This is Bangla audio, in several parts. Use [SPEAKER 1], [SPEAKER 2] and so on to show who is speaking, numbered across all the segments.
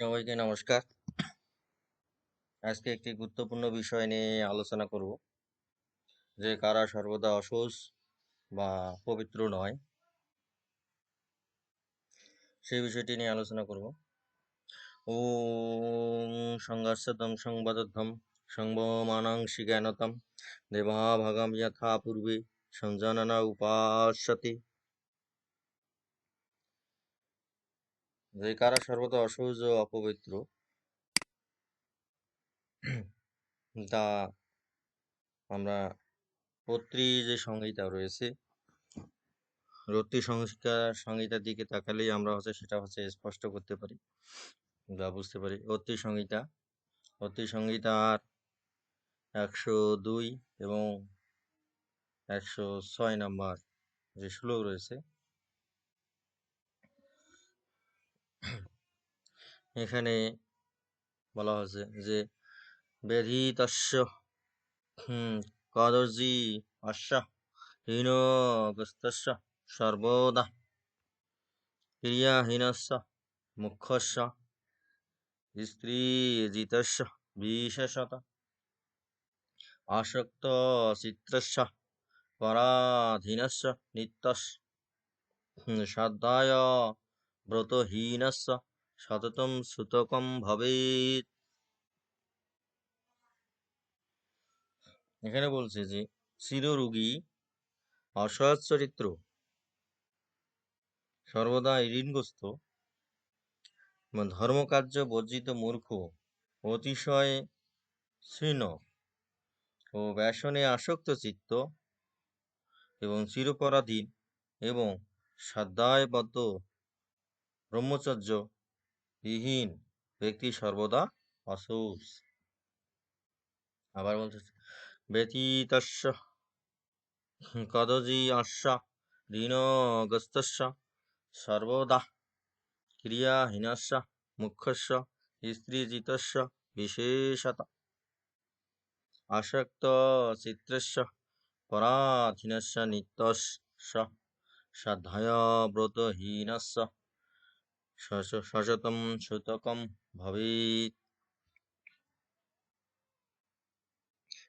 [SPEAKER 1] সবাইকে নমস্কার। আজকে একটি গুরুত্বপূর্ণ বিষয় নিয়ে আলোচনা করব, যে কারা সর্বদা অসুস বা পবিত্র নয়, সেই বিষয়টি নিয়ে আলোচনা করব। ও সংঘর্ষতম সংবাদম সংবমানাংশি জ্ঞানতম দেবাভাগম যথা পূর্বে সঞ্জননা উপাসতে যে কারা সর্বদা অসহজ ও অপবিত্র, তা আমরা পত্রী যে সংহিতা রয়েছে, রত্তি সংস্কার সংহিতার দিকে তাকালেই আমরা হচ্ছে সেটা হচ্ছে স্পষ্ট করতে পারি বা বুঝতে পারি। অতি সংহিতা অতি সংহিতার একশো দুই এবং একশো ছয় নম্বর যে শ্লোক রয়েছে এখানে বলা হয়েছে যে, বেধিতস্য কদর্জি অশ্ব হীনগস্তস্য, সর্বদা, ক্রিয়াহীনস্য, মুখ্যস্য, স্ত্রীজিতস্য, বিশেষত, আসক্ত চিত্রস্য পরাধীনস্য, নিত্যস্য শ্রদ্ধায় ব্রতহীনস্য সততম সুতকম ভবেত এখানে বলছে যে, চিররোগী অসৎ চরিত্র, সর্বদা ঋণগ্রস্ত ধর্মকার্য বর্জিত মূর্খ, অতিশয় শীর্ণ ও ব্যাসনে আসক্ত চিত্ত এবং চিরপরাধীন এবং সাধ্যায়বদ্ধ ব্রহ্মচর্য বিহীন ব্যক্তি সর্বদা অসৌস। আবার বলতেছে ব্যতীতস্য, কদজি অশ্ব ঋণগ্রস্তস্য সর্বদা ক্রিয়াহীনস্য, মুখ্যস্য স্ত্রীজিতস্য বিশেষত, আসক্ত চিত্রস্য পরাধীনস্য, নিত্যস্য সাধ্যায় ব্রতহীনস্য সশতম সুতকম ভবেত।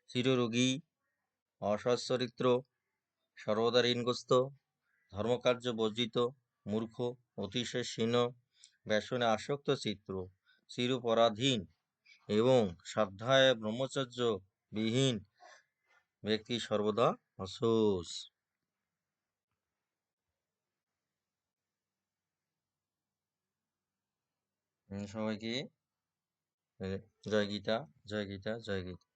[SPEAKER 1] চিররোগী, অসৎ চরিত্র, সর্বদা ঋণগ্রস্ত, ধর্মকার্য বর্জিত, মূর্খ, অতিশয় শীর্ণ ব্যসনে আসক্ত চিত্র, চিরপরাধীন এবং সাধ্যায় ব্রহ্মচর্য বিহীন ব্যক্তি সর্বদা অসোস সবাইকে জয় গীতা জয় গীতা জয় গীতা।